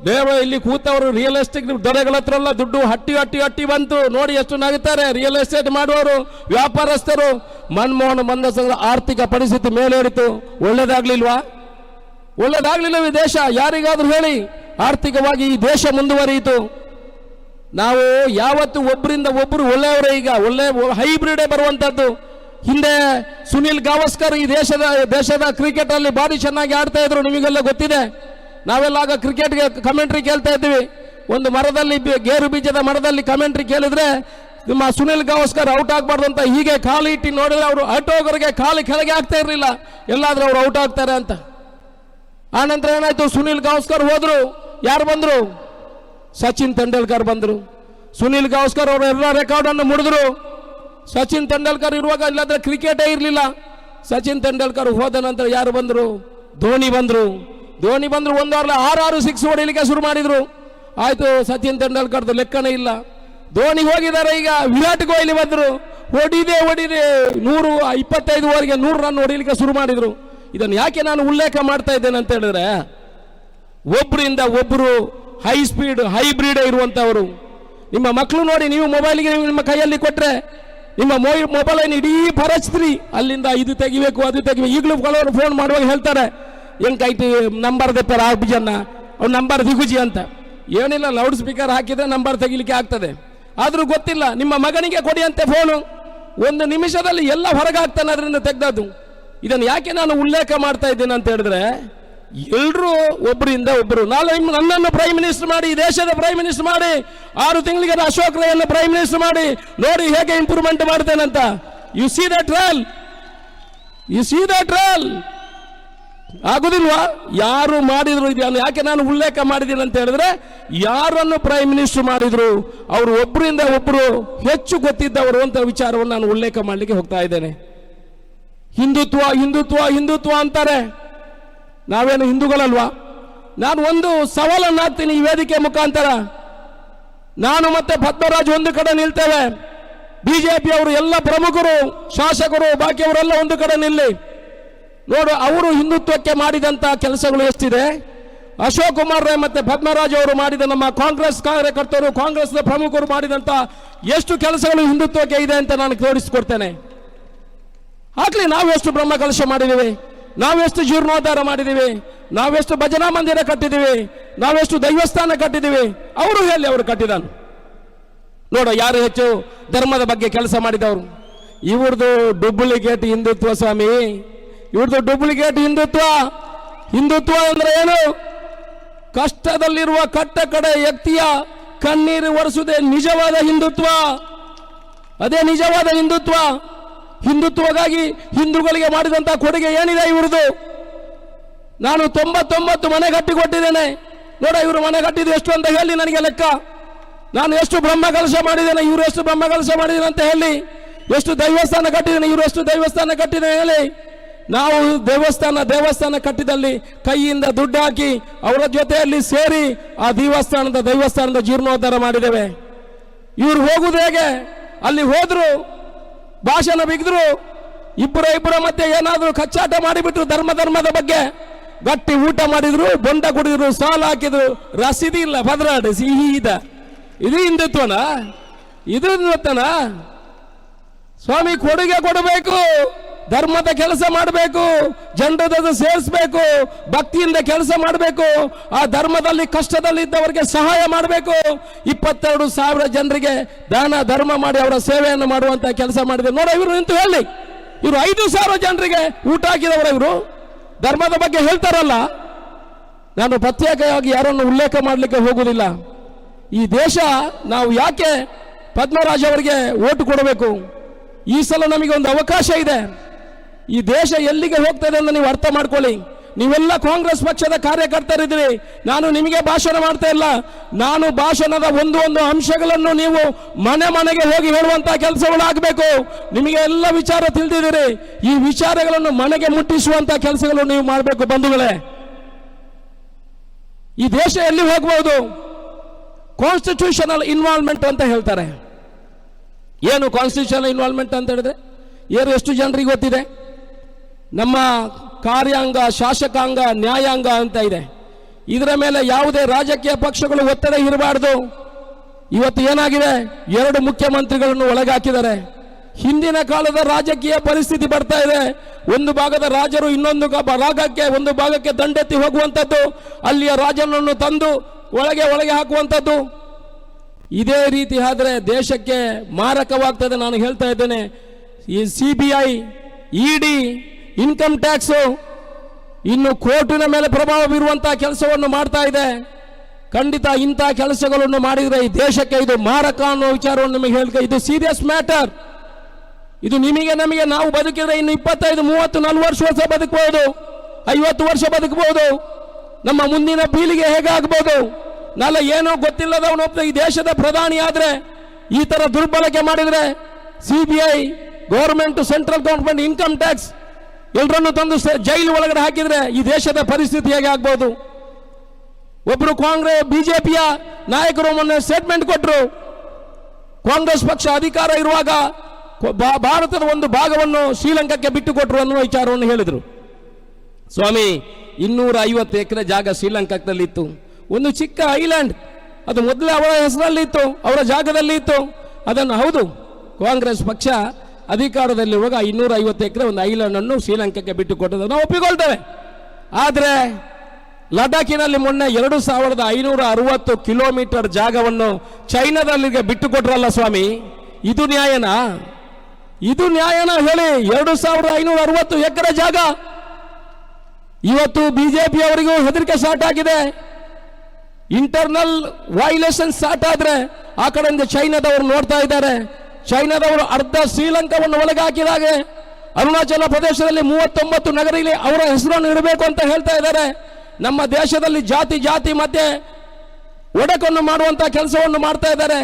ದೇವ ಇಲ್ಲಿ ಕೂತವರು ರಿಯಲ್ ಎಸ್ಟೇಟ್ ದೊರೆಗಳ ಹತ್ರ ಎಲ್ಲ ದುಡ್ಡು ಹಟ್ಟಿ ಹಟ್ಟಿ ಹಟ್ಟಿ ಬಂತು. ನೋಡಿ ಎಷ್ಟು ನಗುತ್ತಾರೆ ರಿಯಲ್ ಎಸ್ಟೇಟ್ ಮಾಡುವವರು, ವ್ಯಾಪಾರಸ್ಥರು. ಮನಮೋಹನ್ ಬಂದ ಆರ್ಥಿಕ ಪರಿಸ್ಥಿತಿ ಮೇಲೇರಿತು. ಒಳ್ಳೇದಾಗ್ಲಿಲ್ವಾ? ಒಳ್ಳೇದಾಗ್ಲಿಲ್ಲ ಈ ದೇಶ ಯಾರಿಗಾದ್ರೂ ಹೇಳಿ. ಆರ್ಥಿಕವಾಗಿ ಈ ದೇಶ ಮುಂದುವರಿಯಿತು. ನಾವು ಯಾವತ್ತು ಒಬ್ಬರಿಂದ ಒಬ್ಬರು ಒಳ್ಳೆಯವರೇ ಈಗ, ಒಳ್ಳೆ ಹೈಬ್ರಿಡೇ ಬರುವಂತದ್ದು. ಹಿಂದೆ ಸುನಿಲ್ ಗಾವಸ್ಕರ್ ಈ ದೇಶದ ದೇಶದ ಕ್ರಿಕೆಟ್ ಅಲ್ಲಿ ಭಾರಿ ಚೆನ್ನಾಗಿ ಆಡ್ತಾ ಇದ್ರು, ನಿಮಗೆಲ್ಲ ಗೊತ್ತಿದೆ. ನಾವೆಲ್ಲ ಆಗ ಕ್ರಿಕೆಟ್ಗೆ ಕಮೆಂಟ್ರಿ ಕೇಳ್ತಾ ಇದ್ವಿ. ಒಂದು ಮರದಲ್ಲಿ ಗೇರು ಬೀಜದ ಮರದಲ್ಲಿ ಕಮೆಂಟ್ರಿ ಕೇಳಿದ್ರೆ, ನಿಮ್ಮ ಸುನಿಲ್ ಗಾವಸ್ಕರ್ ಔಟ್ ಆಗ್ಬಾರ್ದು ಅಂತ ಹೀಗೆ ಕಾಲು ಇಟ್ಟು ನೋಡಿದ್ರೆ ಅವರು ಆಟೋಗರಿಗೆ ಕಾಲು ಕೆಳಗೆ ಆಗ್ತಾ ಇರಲಿಲ್ಲ. ಎಲ್ಲಾದ್ರೂ ಅವ್ರು ಔಟ್ ಆಗ್ತಾರೆ ಅಂತ. ಆನಂತರ ನಂತರ ಏನಾಯ್ತು? ಸುನಿಲ್ ಗಾವಸ್ಕರ್ ಹೋದ್ರು. ಯಾರು ಬಂದ್ರು? ಸಚಿನ್ ತೆಂಡೂಲ್ಕರ್ ಬಂದರು. ಸುನಿಲ್ ಗಾವಸ್ಕರ್ ಅವರು ಎಲ್ಲ ರೆಕಾರ್ಡ್ ಅನ್ನು ಮುಡಿದ್ರು. ಸಚಿನ್ ತೆಂಡೂಲ್ಕರ್ ಇರುವಾಗ ಇಲ್ಲಾದ್ರೆ ಕ್ರಿಕೆಟೇ ಇರಲಿಲ್ಲ. ಸಚಿನ್ ತೆಂಡೂಲ್ಕರ್ ಹೋದ ನಂತರ ಯಾರು ಬಂದರು? ಧೋನಿ ಬಂದರು. ಧೋನಿ ಬಂದರು ಒಂದು ವಾರ ಆರಾರು ಸಿಕ್ಸ್ ಹೊಡಿಲಿಕ್ಕೆ ಶುರು ಮಾಡಿದರು. ಆಯಿತು, ಸಚಿನ್ ತೆಂಡೂಲ್ಕರ್ದು ಲೆಕ್ಕನೇ ಇಲ್ಲ. ಧೋನಿ ಹೋಗಿದ್ದಾರೆ ಈಗ ವಿರಾಟ್ ಕೊಹ್ಲಿ ಬಂದರು. ಹೊಡಿದೆ ಹೊಡಿದೆ. ನೂರು, ಇಪ್ಪತ್ತೈದು ಓವರ್ಗೆ ನೂರು ರನ್ ಹೊಡಿಲಿಕ್ಕೆ ಶುರು ಮಾಡಿದರು. ಇದನ್ನು ಯಾಕೆ ನಾನು ಉಲ್ಲೇಖ ಮಾಡ್ತಾ ಇದ್ದೇನೆ ಅಂತ ಹೇಳಿದ್ರೆ ಒಬ್ಬರಿಂದ ಒಬ್ಬರು ಹೈ ಸ್ಪೀಡ್ ಹೈಬ್ರಿಡ್ ಇರುವಂಥವರು ನಿಮ್ಮ ಮಕ್ಕಳು ನೋಡಿ ನೀವು ಮೊಬೈಲ್ಗೆ ನಿಮ್ಮ ಕೈಯಲ್ಲಿ ಕೊಟ್ರೆ, ನಿಮ್ಮ ಮೊಬೈಲ್ ಏನು ಇಡೀ ಪರಸ್ತ್ರಿ ಅಲ್ಲಿಂದ ಇದು ತೆಗಿಬೇಕು, ಅದು ತೆಗಿಬೇಕು. ಈಗಲೂ ಕೆಲವರು ಫೋನ್ ಮಾಡುವಾಗ ಹೇಳ್ತಾರೆ ಹೆಂಗೈತಿ ನಂಬರ್ ದೆಪ್ಪರ ಆ ಬಿಜನ್ನ ಅವ್ನು ನಂಬರ್ ದಿಗುಜಿ ಅಂತ. ಏನಿಲ್ಲ ಲೌಡ್ ಸ್ಪೀಕರ್ ಹಾಕಿದ್ರೆ ನಂಬರ್ ತೆಗಿಲಿಕ್ಕೆ ಆಗ್ತದೆ. ಆದರೂ ಗೊತ್ತಿಲ್ಲ, ನಿಮ್ಮ ಮಗನಿಗೆ ಕೊಡಿ ಅಂತೆ ಫೋನು ಒಂದು ನಿಮಿಷದಲ್ಲಿ ಎಲ್ಲ ಹೊರಗಾಗ್ತಾನೆ ಅದರಿಂದ ತೆಗ್ದದ್ದು. ಇದನ್ನು ಯಾಕೆ ನಾನು ಉಲ್ಲೇಖ ಮಾಡ್ತಾ ಇದ್ದೀನಿ ಅಂತ ಹೇಳಿದ್ರೆ ಎಲ್ಲರೂ ಒಬ್ಬರಿಂದ ಒಬ್ಬರು ನಾನು ನನ್ನನ್ನು ಪ್ರೈಮ್ ಮಿನಿಸ್ಟರ್ ಮಾಡಿ ದೇಶದ ಪ್ರೈಮ್ ಮಿನಿಸ್ಟರ್ ಮಾಡಿ, ಆರು ತಿಂಗಳಿಗೆ ಅಶೋಕ್ ರೈಯನ್ನು ಪ್ರೈಮ್ ಮಿನಿಸ್ಟರ್ ಮಾಡಿ, ನೋಡಿ ಹೇಗೆ ಇಂಪ್ರೂವ್ಮೆಂಟ್ ಮಾಡ್ತೇನಂತ ಯು ಸಿ ದಟ್ ರಾಲ್ ಯು ಸಿ ದಟ್ ರಾಲ್ ಆಗುದಿಲ್ವಾ? ಯಾರು ಮಾಡಿದ್ರು ಇದನ್ನು ಯಾಕೆ ನಾನು ಉಲ್ಲೇಖ ಮಾಡಿದ್ದೀನಿ ಅಂತ ಹೇಳಿದ್ರೆ, ಯಾರನ್ನು ಪ್ರೈಮ್ ಮಿನಿಸ್ಟರ್ ಮಾಡಿದ್ರು, ಅವರು ಒಬ್ಬರಿಂದ ಒಬ್ಬರು ಹೆಚ್ಚು ಗೊತ್ತಿದ್ದವರು ಅಂತ ವಿಚಾರವನ್ನು ನಾನು ಉಲ್ಲೇಖ ಮಾಡಲಿಕ್ಕೆ ಹೋಗ್ತಾ ಇದ್ದೇನೆ. ಹಿಂದುತ್ವ ಹಿಂದುತ್ವ ಹಿಂದುತ್ವ ಅಂತಾರೆ. ನಾವೇನು ಹಿಂದೂಗಳಲ್ವಾ? ನಾನು ಒಂದು ಸವಾಲನ್ನು ಹಾಕ್ತೀನಿ ಈ ವೇದಿಕೆ ಮುಖಾಂತರ. ನಾನು ಮತ್ತೆ ಪದ್ಮರಾಜ್ ಒಂದು ಕಡೆ ನಿಲ್ತೇವೆ. ಬಿಜೆಪಿ ಅವರು ಎಲ್ಲ ಪ್ರಮುಖರು, ಶಾಸಕರು, ಬಾಕಿಯವರೆಲ್ಲ ಒಂದು ಕಡೆ ನಿಲ್ಲಿ. ನೋಡು, ಅವರು ಹಿಂದುತ್ವಕ್ಕೆ ಮಾಡಿದಂತ ಕೆಲಸಗಳು ಎಷ್ಟಿದೆ? ಅಶೋಕ್ ಕುಮಾರ್ ರೈ ಮತ್ತೆ ಪದ್ಮರಾಜ್ ಅವರು ಮಾಡಿದ ನಮ್ಮ ಕಾಂಗ್ರೆಸ್ ಕಾರ್ಯಕರ್ತರು, ಕಾಂಗ್ರೆಸ್ನ ಪ್ರಮುಖರು ಮಾಡಿದಂತ ಎಷ್ಟು ಕೆಲಸಗಳು ಹಿಂದುತ್ವಕ್ಕೆ ಇದೆ ಅಂತ ನಾನು ತೋರಿಸಿಕೊಡ್ತೇನೆ. ಆಗ್ಲಿ ಎಷ್ಟು ಬ್ರಹ್ಮ ಕಲಶ ಮಾಡಿದ್ದೀವಿ. ನಾವೆಷ್ಟು ಜೀರ್ಣೋದ್ಧಾರ ಮಾಡಿದ್ದೀವಿ? ನಾವೆಷ್ಟು ಭಜನಾ ಮಂದಿರ ಕಟ್ಟಿದ್ದೀವಿ? ನಾವೆಷ್ಟು ದೈವಸ್ಥಾನ ಕಟ್ಟಿದ್ದೀವಿ? ಅವರು ಹೇಳಿ ಅವರು ಕಟ್ಟಿದನು. ನೋಡು, ಯಾರು ಹೆಚ್ಚು ಧರ್ಮದ ಬಗ್ಗೆ ಕೆಲಸ ಮಾಡಿದವರು? ಇವ್ರದ್ದು ಡೂಪ್ಲಿಕೇಟ್ ಹಿಂದುತ್ವ ಸ್ವಾಮಿ. ಇವ್ರದ್ದು ಡೂಪ್ಲಿಕೇಟ್ ಹಿಂದುತ್ವ. ಹಿಂದುತ್ವ ಅಂದ್ರೆ ಏನು? ಕಷ್ಟದಲ್ಲಿರುವ ಕಟ್ಟ ಕಡೆ ವ್ಯಕ್ತಿಯ ಕಣ್ಣೀರು ಒರೆಸುವುದೇ ನಿಜವಾದ ಹಿಂದುತ್ವ. ಅದೇ ನಿಜವಾದ ಹಿಂದುತ್ವ. ಹಿಂದುತ್ವಗಾಗಿ ಹಿಂದೂಗಳಿಗೆ ಮಾಡಿದಂಥ ಕೊಡುಗೆ ಏನಿದೆ ಇವ್ರದ್ದು? ನಾನು ತೊಂಬತ್ತೊಂಬತ್ತು ಮನೆ ಕಟ್ಟಿ ಕೊಟ್ಟಿದ್ದೇನೆ ನೋಡ, ಇವರು ಮನೆ ಕಟ್ಟಿದ್ದು ಎಷ್ಟು ಅಂತ ಹೇಳಿ ನನಗೆ ಲೆಕ್ಕ. ನಾನು ಎಷ್ಟು ಬ್ರಹ್ಮ ಕಲಶ ಮಾಡಿದ್ದೇನೆ, ಇವರು ಎಷ್ಟು ಬ್ರಹ್ಮ ಕಲಶ ಮಾಡಿದ್ದೇನೆ ಅಂತ ಹೇಳಿ. ಎಷ್ಟು ದೈವಸ್ಥಾನ ಕಟ್ಟಿದ್ದೇನೆ, ಇವರು ಎಷ್ಟು ದೈವಸ್ಥಾನ ಕಟ್ಟಿದ್ದೇನೆ ಹೇಳಿ. ನಾವು ದೇವಸ್ಥಾನ ದೇವಸ್ಥಾನ ಕಟ್ಟಿದಲ್ಲಿ ಕೈಯಿಂದ ದುಡ್ಡು ಹಾಕಿ ಅವರ ಜೊತೆಯಲ್ಲಿ ಸೇರಿ ಆ ದೇವಸ್ಥಾನದ ದೈವಸ್ಥಾನದ ಜೀರ್ಣೋದ್ಧಾರ ಮಾಡಿದ್ದೇವೆ. ಇವ್ರು ಹೋಗುವುದು ಹೇಗೆ? ಅಲ್ಲಿ ಹೋದ್ರು ಭಾಷಣ ಬಿಗಿದ್ರು, ಇಬ್ಬರ ಇಬ್ಬರ ಮಧ್ಯೆ ಏನಾದರೂ ಕಚ್ಚಾಟ ಮಾಡಿಬಿಟ್ರು ಧರ್ಮ ಧರ್ಮದ ಬಗ್ಗೆ. ಗಟ್ಟಿ ಊಟ ಮಾಡಿದ್ರು, ಬೊಂಡ ಕುಡಿದ್ರು, ಸಾಲ ಹಾಕಿದ್ರು, ರಸೀದಿ ಇಲ್ಲ, ಭದ್ರಾಡಿ, ಸಿಹಿ ಇದ. ಇದು ಹಿಂದುತ್ವನ? ಇದು ಸ್ವಾಮಿ ಕೊಡುಗೆ ಕೊಡಬೇಕು. ಧರ್ಮದ ಕೆಲಸ ಮಾಡಬೇಕು ಜನರದ ಸೇರಿಸಬೇಕು, ಭಕ್ತಿಯಿಂದ ಕೆಲಸ ಮಾಡಬೇಕು, ಆ ಧರ್ಮದಲ್ಲಿ ಕಷ್ಟದಲ್ಲಿ ಇದ್ದವರಿಗೆ ಸಹಾಯ ಮಾಡಬೇಕು. ಇಪ್ಪತ್ತೆರಡು ಸಾವಿರ ಜನರಿಗೆ ದಾನ, ಧರ್ಮ ಮಾಡಿ ಅವರ ಸೇವೆಯನ್ನು ಮಾಡುವಂತ ಕೆಲಸ ಮಾಡಿದೆ ನೋಡ ಇವರು ನಿಂತು ಹೇಳಿ. ಇವರು ಐದು ಸಾವಿರ ಜನರಿಗೆ ಊಟ ಹಾಕಿದವರ ಇವರು. ಧರ್ಮದ ಬಗ್ಗೆ ಹೇಳ್ತಾರಲ್ಲ, ನಾನು ಪ್ರತ್ಯೇಕವಾಗಿ ಯಾರನ್ನು ಉಲ್ಲೇಖ ಮಾಡಲಿಕ್ಕೆ ಹೋಗುವುದಿಲ್ಲ. ಈ ದೇಶ ನಾವು ಯಾಕೆ ಪದ್ಮರಾಜ್ ಅವರಿಗೆ ಓಟು ಕೊಡಬೇಕು? ಈ ಸಲ ನಮಗೆ ಒಂದು ಅವಕಾಶ ಇದೆ. ಈ ದೇಶ ಎಲ್ಲಿಗೆ ಹೋಗ್ತದೆ ಅಂತ ನೀವು ಅರ್ಥ ಮಾಡ್ಕೊಳ್ಳಿ. ನೀವೆಲ್ಲ ಕಾಂಗ್ರೆಸ್ ಪಕ್ಷದ ಕಾರ್ಯಕರ್ತರಿದ್ದೀರಿ. ನಾನು ನಿಮಗೆ ಭಾಷಣ ಮಾಡ್ತಾ ಇಲ್ಲ. ನಾನು ಭಾಷಣದ ಒಂದು ಒಂದು ಅಂಶಗಳನ್ನು ನೀವು ಮನೆ ಮನೆಗೆ ಹೋಗಿ ಹೇಳುವಂತಹ ಕೆಲಸಗಳು ಆಗಬೇಕು. ನಿಮಗೆ ಎಲ್ಲ ವಿಚಾರ ತಿಳಿದಿದ್ದೀರಿ. ಈ ವಿಚಾರಗಳನ್ನು ಮನೆಗೆ ಮುಟ್ಟಿಸುವಂತಹ ಕೆಲಸಗಳು ನೀವು ಮಾಡಬೇಕು ಬಂಧುಗಳೇ. ಈ ದೇಶ ಎಲ್ಲಿ ಹೋಗಬಹುದು ಕಾನ್ಸ್ಟಿಟ್ಯೂಷನಲ್ ಇನ್ವಾಲ್ವ್ಮೆಂಟ್ ಅಂತ ಹೇಳ್ತಾರೆ. ಏನು ಕಾನ್ಸ್ಟಿಟ್ಯೂಷನಲ್ ಇನ್ವಾಲ್ವ್ಮೆಂಟ್ ಅಂತ ಹೇಳಿದ್ರೆ? ಏನು ಎಷ್ಟು ಜನರಿಗೆ ಗೊತ್ತಿದೆ? ನಮ್ಮ ಕಾರ್ಯಾಂಗ, ಶಾಸಕಾಂಗ, ನ್ಯಾಯಾಂಗ ಅಂತ ಇದೆ. ಇದರ ಮೇಲೆ ಯಾವುದೇ ರಾಜಕೀಯ ಪಕ್ಷಗಳು ಒತ್ತಡ ಇರಬಾರ್ದು. ಇವತ್ತು ಏನಾಗಿದೆ? ಎರಡು ಮುಖ್ಯಮಂತ್ರಿಗಳನ್ನು ಒಳಗಾಕಿದ್ದಾರೆ. ಹಿಂದಿನ ಕಾಲದ ರಾಜಕೀಯ ಪರಿಸ್ಥಿತಿ ಬರ್ತಾ ಇದೆ. ಒಂದು ಭಾಗದ ರಾಜರು ಇನ್ನೊಂದು ಭಾಗಕ್ಕೆ ಒಂದು ಭಾಗಕ್ಕೆ ದಂಡೆತ್ತಿ ಹೋಗುವಂಥದ್ದು, ಅಲ್ಲಿಯ ರಾಜನನ್ನು ತಂದು ಒಳಗೆ ಒಳಗೆ ಹಾಕುವಂಥದ್ದು. ಇದೇ ರೀತಿ ಆದರೆ ದೇಶಕ್ಕೆ ಮಾರಕವಾಗ್ತದೆ ನಾನು ಹೇಳ್ತಾ ಇದ್ದೇನೆ. ಈ C B I ED income tax ಇನ್ನು ಕೋರ್ಟಿನ ಮೇಲೆ ಪ್ರಭಾವ ಬೀರುವಂತಹ ಕೆಲಸವನ್ನು ಮಾಡ್ತಾ ಇದೆ. ಖಂಡಿತ ಇಂಥ ಕೆಲಸಗಳನ್ನು ಮಾಡಿದರೆ ಈ ದೇಶಕ್ಕೆ ಇದು ಮಾರಕ ಅನ್ನೋ ವಿಚಾರವನ್ನು ನಿಮಗೆ ಹೇಳಿದೆ ಇದು ಸೀರಿಯಸ್ ಮ್ಯಾಟರ್ ಇದು ನಿಮಗೆ ನಮಗೆ ನಾವು ಬದುಕಿದ್ರೆ ಇನ್ನು ಇಪ್ಪತ್ತೈದು, ಮೂವತ್ತು, ನಲ್ವತ್ತು ವರ್ಷ ಬದುಕಬಹುದು ಐವತ್ತು ವರ್ಷ ಬದುಕಬಹುದು ನಮ್ಮ ಮುಂದಿನ ಪೀಳಿಗೆ ಹೇಗಾಗಬಹುದು ನಲ್ಲ ಏನೋ ಗೊತ್ತಿಲ್ಲದವನು ಒಬ್ಬ ಈ ದೇಶದ ಪ್ರಧಾನಿ ಆದರೆ, ಈ ಥರ ದುರ್ಬಳಕೆ ಮಾಡಿದರೆ C B I government central government income tax ಎಲ್ಲರನ್ನು ತಂದು ಜೈಲು ಒಳಗಡೆ ಹಾಕಿದ್ರೆ ಈ ದೇಶದ ಪರಿಸ್ಥಿತಿ ಹೇಗೆ ಆಗ್ಬೋದು? ಒಬ್ರು ಕಾಂಗ್ರೆಸ್ ಬಿಜೆಪಿಯ ನಾಯಕರು ಮೊನ್ನೆ ಸ್ಟೇಟ್ಮೆಂಟ್ ಕೊಟ್ಟರು ಕಾಂಗ್ರೆಸ್ ಪಕ್ಷ ಅಧಿಕಾರ ಇರುವಾಗ ಭಾರತದ ಒಂದು ಭಾಗವನ್ನು ಶ್ರೀಲಂಕಾಕ್ಕೆ ಬಿಟ್ಟು ಕೊಟ್ಟರು ಅನ್ನುವ ವಿಚಾರವನ್ನು ಹೇಳಿದರು. ಸ್ವಾಮಿ, ಇನ್ನೂರ ಐವತ್ತು ಎಕರೆ ಜಾಗ ಶ್ರೀಲಂಕಾದಲ್ಲಿ ಇತ್ತು ಒಂದು ಚಿಕ್ಕ ಐಲ್ಯಾಂಡ್, ಅದು ಮೊದಲೇ ಅವರ ಹೆಸರಲ್ಲಿ ಇತ್ತು ಅವರ ಜಾಗದಲ್ಲಿ ಇತ್ತು ಅದನ್ನು ಹೌದು, ಕಾಂಗ್ರೆಸ್ ಪಕ್ಷ ಅಧಿಕಾರದಲ್ಲಿರುವಾಗ ಇನ್ನೂರ ಐವತ್ತು ಎಕರೆ ಒಂದು ಐಲ್ಯಾಂಡ್ ಅನ್ನು ಶ್ರೀಲಂಕಾಕ್ಕೆ ಬಿಟ್ಟು ನಾವು ಒಪ್ಪಿಕೊಳ್ತೇವೆ. ಆದರೆ ಲಡಾಖಿನಲ್ಲಿ ಮೊನ್ನೆ ಎರಡು ಸಾವಿರದ ಐನೂರ ಅರವತ್ತು ಕಿಲೋಮೀಟರ್ ಜಾಗವನ್ನು ಚೈನಾದಲ್ಲಿಗೆ ಬಿಟ್ಟು ಕೊಟ್ರಲ್ಲ ಸ್ವಾಮಿ? ಇದು ನ್ಯಾಯನಾ? ಇದು ನ್ಯಾಯನ ಹೇಳಿ. ಎರಡು ಸಾವಿರದ ಐನೂರ ಅರವತ್ತು ಎಕರೆ ಜಾಗ. ಇವತ್ತು ಬಿಜೆಪಿ ಅವರಿಗೂ ಹೆದರಿಕೆ ಸ್ಟಾರ್ಟ್ ಆಗಿದೆ. ಇಂಟರ್ನಲ್ ವೈಲೇಷನ್ ಸ್ಟಾರ್ಟ್ ಆದ್ರೆ ಆ ಕಡೆಯಿಂದ ಚೈನಾದವರು ನೋಡ್ತಾ ಇದ್ದಾರೆ. ಚೈನಾದವರು ಅರ್ಧ ಶ್ರೀಲಂಕಾವನ್ನು ಒಳಗೆ ಹಾಕಿದಾಗೆ ಅರುಣಾಚಲ ಪ್ರದೇಶದಲ್ಲಿ ಮೂವತ್ತೊಂಬತ್ತು ನಗರಿಲಿ ಅವರ ಹೆಸರನ್ನು ಇಡಬೇಕು ಅಂತ ಹೇಳ್ತಾ ಇದ್ದಾರೆ. ನಮ್ಮ ದೇಶದಲ್ಲಿ ಜಾತಿ ಜಾತಿ ಮಧ್ಯೆ ಒಡಕನ್ನು ಮಾಡುವಂತ ಕೆಲಸವನ್ನು ಮಾಡ್ತಾ ಇದ್ದಾರೆ.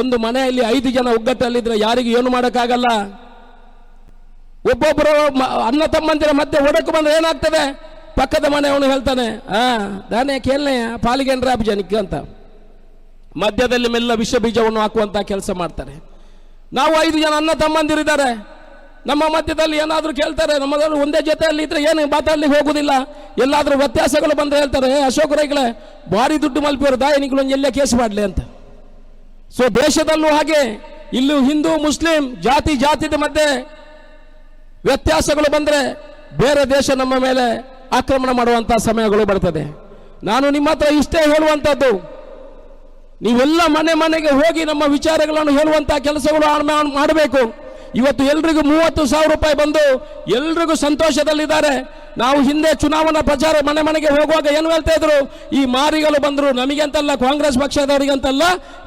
ಒಂದು ಮನೆಯಲ್ಲಿ ಐದು ಜನ ಒಗ್ಗಟ್ಟಲ್ಲಿದ್ರೆ ಯಾರಿಗೂ ಏನು ಮಾಡೋಕ್ಕಾಗಲ್ಲ. ಒಬ್ಬೊಬ್ಬರು ಅನ್ನ ತಮ್ಮಂದಿರ ಮಧ್ಯೆ ಒಡಕು ಬಂದ್ರೆ ಏನಾಗ್ತದೆ? ಪಕ್ಕದ ಮನೆಯವನು ಹೇಳ್ತಾನೆ, ಆ ದಾನೆ ಕೇಳನೆ, ಪಾಲಿಗೆ ಜನಕ್ಕೆ ಅಂತ. ಮಧ್ಯದಲ್ಲಿ ಮೆಲ್ಲ ವಿಷ ಬೀಜವನ್ನು ಹಾಕುವಂತ ಕೆಲಸ ಮಾಡ್ತಾರೆ. ನಾವು ಐದು ಜನ ಅಣ್ಣ ತಮ್ಮಂದಿರಿದ್ದಾರೆ. ನಮ್ಮ ಮಧ್ಯದಲ್ಲಿ ಏನಾದರೂ ಕೇಳ್ತಾರೆ ನಮ್ಮದವರು ಒಂದೇ ಜೊತೆಯಲ್ಲಿ ಇದ್ರೆ ಏನು ಮಾತಾಡ್ಲಿಕ್ಕೆ ಹೋಗುದಿಲ್ಲ. ಎಲ್ಲಾದರೂ ವ್ಯತ್ಯಾಸಗಳು ಬಂದರೆ ಹೇಳ್ತಾರೆ "ಏ, ಅಶೋಕ್ ರೈಗಳೇ ಭಾರಿ ದುಡ್ಡು ಮಲ್ಪಿರೋ ದಾಯನಿಗಳೊಂದು ಎಲ್ಲೇ ಕೇಸ್ ಮಾಡಲಿ ಅಂತ. ಸೊ ದೇಶದಲ್ಲೂ ಹಾಗೆ ಇಲ್ಲೂ ಹಿಂದೂ ಮುಸ್ಲಿಂ ಜಾತಿ ಜಾತಿದ ಮಧ್ಯೆ ವ್ಯತ್ಯಾಸಗಳು ಬಂದರೆ ಬೇರೆ ದೇಶ ನಮ್ಮ ಮೇಲೆ ಆಕ್ರಮಣ ಮಾಡುವಂಥ ಸಮಯಗಳು ಬರ್ತದೆ. ನಾನು ನಿಮ್ಮ ಹತ್ರ ಇಷ್ಟೇ ಹೇಳುವಂಥದ್ದು ನೀವೆಲ್ಲ ಮನೆ ಮನೆಗೆ ಹೋಗಿ ನಮ್ಮ ವಿಚಾರಗಳನ್ನು ಹೇಳುವಂಥ ಕೆಲಸಗಳು ಮಾಡಬೇಕು. ಇವತ್ತು ಎಲ್ರಿಗೂ ಮೂವತ್ತು ಸಾವಿರ ರೂಪಾಯಿ ಬಂದು ಎಲ್ರಿಗೂ ಸಂತೋಷದಲ್ಲಿದ್ದಾರೆ. ನಾವು ಹಿಂದೆ ಚುನಾವಣಾ ಪ್ರಚಾರ ಮನೆ ಮನೆಗೆ ಹೋಗುವಾಗ ಏನು ಹೇಳ್ತಾ ಇದ್ರು? ಈ ಮಾರಿಗಳು ಬಂದರು. ನಮಗಂತಲ್ಲ, ಕಾಂಗ್ರೆಸ್ ಪಕ್ಷದವರಿಗಂತಲ್ಲ,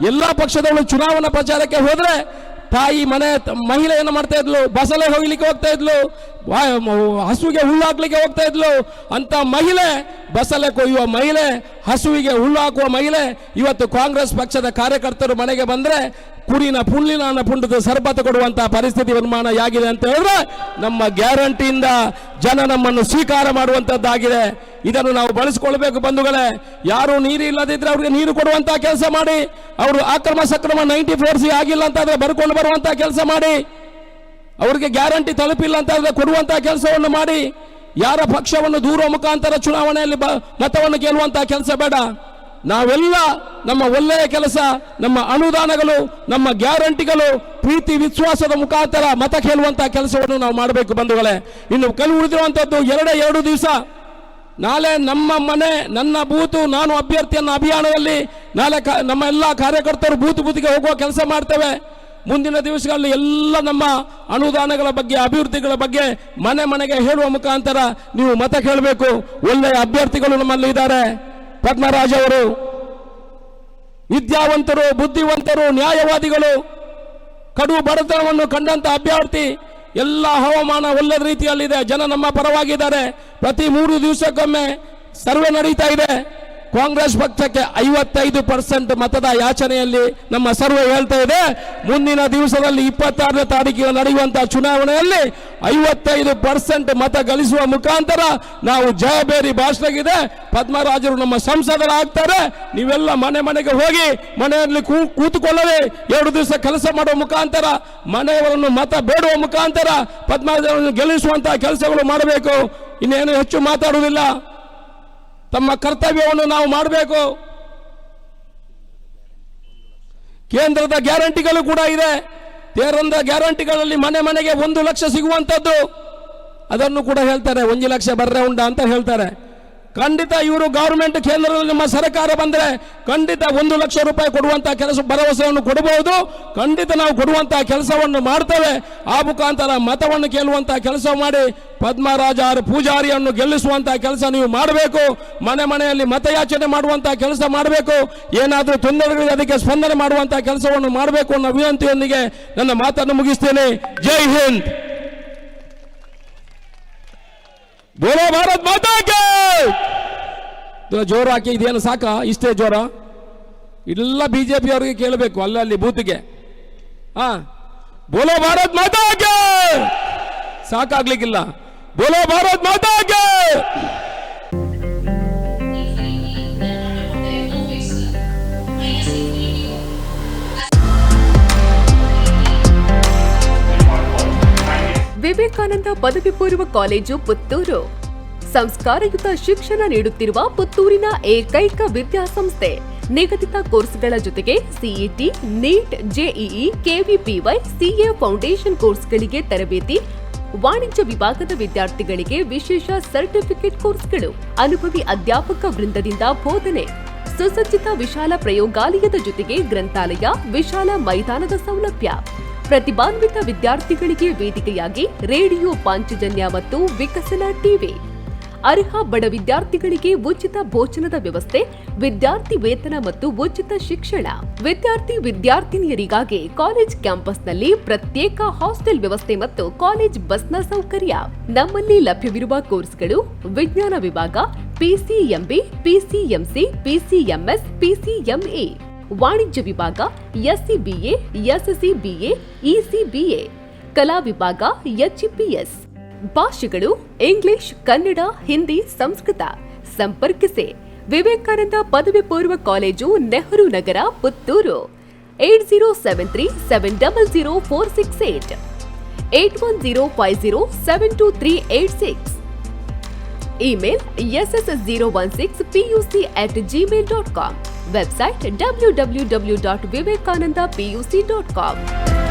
ಎಲ್ಲಾ ಪಕ್ಷದವರು ಚುನಾವಣಾ ಪ್ರಚಾರಕ್ಕೆ ಹೋದರೆ ತಾಯಿ ಮನೆ ಮಹಿಳೆ ಏನು ಮಾಡ್ತಾ ಇದ್ಲು? ಬಸಳೆ ಹೋಗ್ಲಿಕ್ಕೆ ಹೋಗ್ತಾ ಇದ್ಲು. ಹಸುವಿಗೆ ಹುಲ್ಲು ಹಾಕ್ಲಿಕ್ಕೆ ಹೋಗ್ತಾ ಇದ್ಲು. ಅಂತ ಮಹಿಳೆ ಬಸಳೆ ಕೊಯ್ಯುವ ಮಹಿಳೆ, ಹಸುವಿಗೆ ಹುಲ್ಲು ಹಾಕುವ ಮಹಿಳೆ, ಇವತ್ತು ಕಾಂಗ್ರೆಸ್ ಪಕ್ಷದ ಕಾರ್ಯಕರ್ತರು ಮನೆಗೆ ಬಂದ್ರೆ ಕುರಿನ ಪುಳ್ಳಿನ ಪುಂಡದ ಸರ್ಬತ ಕೊಡುವಂತಹ ಪರಿಸ್ಥಿತಿ ನಿರ್ಮಾಣ ಆಗಿದೆ ಅಂತ ಹೇಳಿದ್ರೆ ನಮ್ಮ ಗ್ಯಾರಂಟಿಯಿಂದ ಜನ ನಮ್ಮನ್ನು ಸ್ವೀಕಾರ ಮಾಡುವಂತದ್ದಾಗಿದೆ. ಇದನ್ನು ನಾವು ಬಳಸಿಕೊಳ್ಬೇಕು ಬಂಧುಗಳೇ. ಯಾರು ನೀರು ಇಲ್ಲದಿದ್ರೆ ಅವ್ರಿಗೆ ನೀರು ಕೊಡುವಂತಹ ಕೆಲಸ ಮಾಡಿ. ಅವರು ಆಕ್ರಮ ಸಕ್ರಮ ನೈಂಟಿ ಫೋರ್ ಸಿ ಆಗಿಲ್ಲ ಅಂತಾದ್ರೆ ಬರ್ಕೊಂಡು ಬರುವಂತಹ ಕೆಲಸ ಮಾಡಿ. ಅವರಿಗೆ ಗ್ಯಾರಂಟಿ ತಲುಪಿಲ್ಲ ಅಂತ ಕೊಡುವಂತಹ ಕೆಲಸವನ್ನು ಮಾಡಿ. ಯಾರ ಪಕ್ಷವನ್ನು ದೂರ ಮುಖಾಂತರ ಚುನಾವಣೆಯಲ್ಲಿ ಮತವನ್ನು ಗೆಲ್ಲುವಂತಹ ಕೆಲಸ ಬೇಡ. ನಾವೆಲ್ಲ ನಮ್ಮ ಒಳ್ಳೆಯ ಕೆಲಸ, ನಮ್ಮ ಅನುದಾನಗಳು, ನಮ್ಮ ಗ್ಯಾರಂಟಿಗಳು, ಪ್ರೀತಿ, ವಿಶ್ವಾಸದ ಮುಖಾಂತರ ಮತ ಕೇಳುವಂತಹ ಕೆಲಸವನ್ನು ನಾವು ಮಾಡಬೇಕು ಬಂಧುಗಳೇ. ಇನ್ನು ಕಲ್ಲು ಉಳಿದಿರುವಂತದ್ದು ಎರಡೇ ಎರಡು ದಿವಸ. ನಾಳೆ ನಮ್ಮ ಮನೆ, ನನ್ನ ಬೂತು, ನಾನು ಅಭ್ಯರ್ಥಿಯನ್ನ ಅಭಿಯಾನದಲ್ಲಿ ನಾಳೆ ನಮ್ಮ ಎಲ್ಲ ಕಾರ್ಯಕರ್ತರು ಬೂತು ಬೂತಿಗೆ ಹೋಗುವ ಕೆಲಸ ಮಾಡ್ತೇವೆ. ಮುಂದಿನ ದಿವಸಗಳಲ್ಲಿ ಎಲ್ಲ ನಮ್ಮ ಅನುದಾನಗಳ ಬಗ್ಗೆ, ಅಭಿವೃದ್ಧಿಗಳ ಬಗ್ಗೆ ಮನೆ ಮನೆಗೆ ಹೇಳುವ ಮುಖಾಂತರ ನೀವು ಮತ ಕೇಳಬೇಕು. ಒಳ್ಳೆಯ ಅಭ್ಯರ್ಥಿಗಳು ನಮ್ಮಲ್ಲಿ ಇದ್ದಾರೆ. ಪದ್ಮರಾಜ್ ಅವರು. ವಿದ್ಯಾವಂತರು, ಬುದ್ಧಿವಂತರು, ನ್ಯಾಯವಾದಿಗಳು, ಕಡು ಬಡತನವನ್ನು ಕಂಡಂತ ಅಭ್ಯರ್ಥಿ, ಎಲ್ಲ ಹವಾಮಾನ ಒಳ್ಳೆ ರೀತಿಯಲ್ಲಿದೆ. ಜನ ನಮ್ಮ ಪರವಾಗಿದ್ದಾರೆ. ಪ್ರತಿ ಮೂರು ದಿವಸಕ್ಕೊಮ್ಮೆ ಸರ್ವೆ ನಡೀತಾ ಇದೆ. ಕಾಂಗ್ರೆಸ್ ಪಕ್ಷಕ್ಕೆ ಐವತ್ತೈದು ಪರ್ಸೆಂಟ್ ಮತದ ಯಾಚನೆಯಲ್ಲಿ ನಮ್ಮ ಸರ್ವೆ ಹೇಳ್ತಾ ಇದೆ. ಮುಂದಿನ ದಿವಸದಲ್ಲಿ ಇಪ್ಪತ್ತಾರನೇ ತಾರೀಕಿಗೆ ನಡೆಯುವಂತಹ ಚುನಾವಣೆಯಲ್ಲಿ ಐವತ್ತೈದು ಪರ್ಸೆಂಟ್ ಮತ ಗಳಿಸುವ ಮುಖಾಂತರ ನಾವು ಜಯಬೇರಿ ಭಾಷಣಗಿದೆ. ಪದ್ಮರಾಜರು ನಮ್ಮ ಸಂಸದರಾಗ್ತಾರೆ. ನೀವೆಲ್ಲ ಮನೆ ಮನೆಗೆ ಹೋಗಿ ಮನೆಯಲ್ಲಿ ಕೂತುಕೊಳ್ಳದೆ ಎರಡು ದಿವಸ ಕೆಲಸ ಮಾಡುವ ಮುಖಾಂತರ, ಮನೆಯವರನ್ನು ಮತ ಬೇಡುವ ಮುಖಾಂತರ ಪದ್ಮರಾಜರನ್ನು ಗೆಲ್ಲಿಸುವಂತಹ ಕೆಲಸಗಳು ಮಾಡಬೇಕು. ಇನ್ನೇನು ಹೆಚ್ಚು ಮಾತಾಡುವುದಿಲ್ಲ. ತಮ್ಮ ಕರ್ತವ್ಯವನ್ನು ನಾವು ಮಾಡಬೇಕು. ಕೇಂದ್ರದ ಗ್ಯಾರಂಟಿಗಳು ಕೂಡ ಇದೆ. ಕೇಂದ್ರದ ಗ್ಯಾರಂಟಿಗಳಲ್ಲಿ ಮನೆ ಮನೆಗೆ ಒಂದು ಲಕ್ಷ ಸಿಗುವಂಥದ್ದು. ಅದನ್ನು ಕೂಡ ಹೇಳ್ತಾರೆ, ಒಂದು ಲಕ್ಷ ಬರ್ರೆ ಉಂಡ ಅಂತ ಹೇಳ್ತಾರೆ. ಖಂಡಿತ ಇವರು ಗೌರ್ಮೆಂಟ್ ಕೇಂದ್ರದಲ್ಲಿ ನಮ್ಮ ಸರ್ಕಾರ ಬಂದರೆ ಖಂಡಿತ ಒಂದು ಲಕ್ಷ ರೂಪಾಯಿ ಕೊಡುವಂತಹ ಕೆಲಸ ಭರವಸೆಯನ್ನು ಕೊಡಬಹುದು. ಖಂಡಿತ ನಾವು ಕೊಡುವಂತಹ ಕೆಲಸವನ್ನು ಮಾಡ್ತೇವೆ. ಆ ಮುಖಾಂತರ ಮತವನ್ನು ಕೇಳುವಂತಹ ಕೆಲಸ ಮಾಡಿ ಪದ್ಮರಾಜ ಪೂಜಾರಿಯನ್ನು ಗೆಲ್ಲಿಸುವಂತಹ ಕೆಲಸ ನೀವು ಮಾಡಬೇಕು. ಮನೆ ಮನೆಯಲ್ಲಿ ಮತಯಾಚನೆ ಮಾಡುವಂತಹ ಕೆಲಸ ಮಾಡಬೇಕು. ಏನಾದರೂ ತೊಂದರೆಗಳಿಗೆ ಅದಕ್ಕೆ ಸ್ಪಂದನೆ ಮಾಡುವಂತಹ ಕೆಲಸವನ್ನು ಮಾಡಬೇಕು ಅನ್ನೋ ವಿನಂತಿಯೊಂದಿಗೆ ನನ್ನ ಮಾತನ್ನು ಮುಗಿಸ್ತೇನೆ. ಜೈ ಹಿಂದ್! ಬೋಲೋ ಭಾರತ್ ಮಾತಾ ಜೋರು ಹಾಕಿ ಇದೇನು ಸಾಕ? ಇಷ್ಟೇ ಜೋರ? ಇಲ್ಲ ಬಿಜೆಪಿ ಅವರಿಗೆ ಕೇಳಬೇಕು, ಅಲ್ಲಲ್ಲಿ ಬೂತ್ಗೆ. ಹಾ? ಬೋಲೋ ಭಾರತ್ ಮಾತಾ ಕೇ ಸಾಕಾಗ್ಲಿಕ್ಕಿಲ್ಲ. ಬೋಲೋ ಭಾರತ್ ಮಾತಾ ವಿವೇಕಾನಂದ ಪದವಿ ಪೂರ್ವ ಕಾಲೇಜು ಪುತ್ತೂರು. ಸಂಸ್ಕಾರಯುತ ಶಿಕ್ಷಣ ನೀಡುತ್ತಿರುವ ಪುತ್ತೂರಿನ ಏಕೈಕ ವಿದ್ಯಾಸಂಸ್ಥೆ. ನಿಗದಿತ ಕೋರ್ಸ್ಗಳ ಜೊತೆಗೆ CET, NEET, JEE, KVPY, CA foundation ಕೋರ್ಸ್ಗಳಿಗೆ ತರಬೇತಿ, ವಾಣಿಜ್ಯ ವಿಭಾಗದ ವಿದ್ಯಾರ್ಥಿಗಳಿಗೆ ವಿಶೇಷ ಸರ್ಟಿಫಿಕೇಟ್ ಕೋರ್ಸ್ಗಳು, ಅನುಭವಿ ಅಧ್ಯಾಪಕ ವೃಂದದಿಂದ ಬೋಧನೆ, ಸುಸಜ್ಜಿತ ವಿಶಾಲ ಪ್ರಯೋಗಾಲಯದ ಜೊತೆಗೆ ಗ್ರಂಥಾಲಯ, ವಿಶಾಲ ಮೈದಾನದ ಸೌಲಭ್ಯ. ಪ್ರತಿಭಾನ್ವಿತ ವಿದ್ಯಾರ್ಥಿಗಳಿಗೆ ವೇದಿಕೆಯಾಗಿ ರೇಡಿಯೋ ಪಾಂಚಜನ್ಯ ಮತ್ತು ವಿಕಸನ ಟಿವಿ. ಅರ್ಹ ಬಡ ವಿದ್ಯಾರ್ಥಿಗಳಿಗೆ ಉಚಿತ ಭೋಜನದ ವ್ಯವಸ್ಥೆ, ವಿದ್ಯಾರ್ಥಿ ವೇತನ ಮತ್ತು ಉಚಿತ ಶಿಕ್ಷಣ. ವಿದ್ಯಾರ್ಥಿ ವಿದ್ಯಾರ್ಥಿನಿಯರಿಗಾಗಿ ಕಾಲೇಜ್ ಕ್ಯಾಂಪಸ್ನಲ್ಲಿ ಪ್ರತ್ಯೇಕ ಹಾಸ್ಟೆಲ್ ವ್ಯವಸ್ಥೆ ಮತ್ತು ಕಾಲೇಜ್ ಬಸ್ನ ಸೌಕರ್ಯ. ನಮ್ಮಲ್ಲಿ ಲಭ್ಯವಿರುವ ಕೋರ್ಸ್ಗಳು ವಿಜ್ಞಾನ ವಿಭಾಗ ಪಿಸಿಎಂಬಿ ಪಿಸಿಎಂಸಿ ಪಿಸಿಎಂಎಸ್ ಪಿಸಿಎಂಎ ವಾಣಿಜ್ಯ ವಿಭಾಗ, ಎಸ್ಸಿಬಿಎ, ಎಸ್ಎಸ್ಸಿಬಿಎ, ಇಸಿಬಿಎ, ಕಲಾ ವಿಭಾಗ, ಎಚ್ಇಪಿಎಸ್. ಭಾಷೆಗಳು ಇಂಗ್ಲಿಷ್, ಕನ್ನಡ, ಹಿಂದಿ, ಸಂಸ್ಕೃತ. ಸಂಪರ್ಕಿಸಿ. ವಿವೇಕಾನಂದ ಪದವಿ ಪೂರ್ವ college, Nehru Nagar, Puttur. Eight zero seven three seven double zero four six eight. Eight one zero five zero seven two three eight six. Email S S zero one six PUC eight Gmail dot com website W W W dot Vivekananda P U C dot com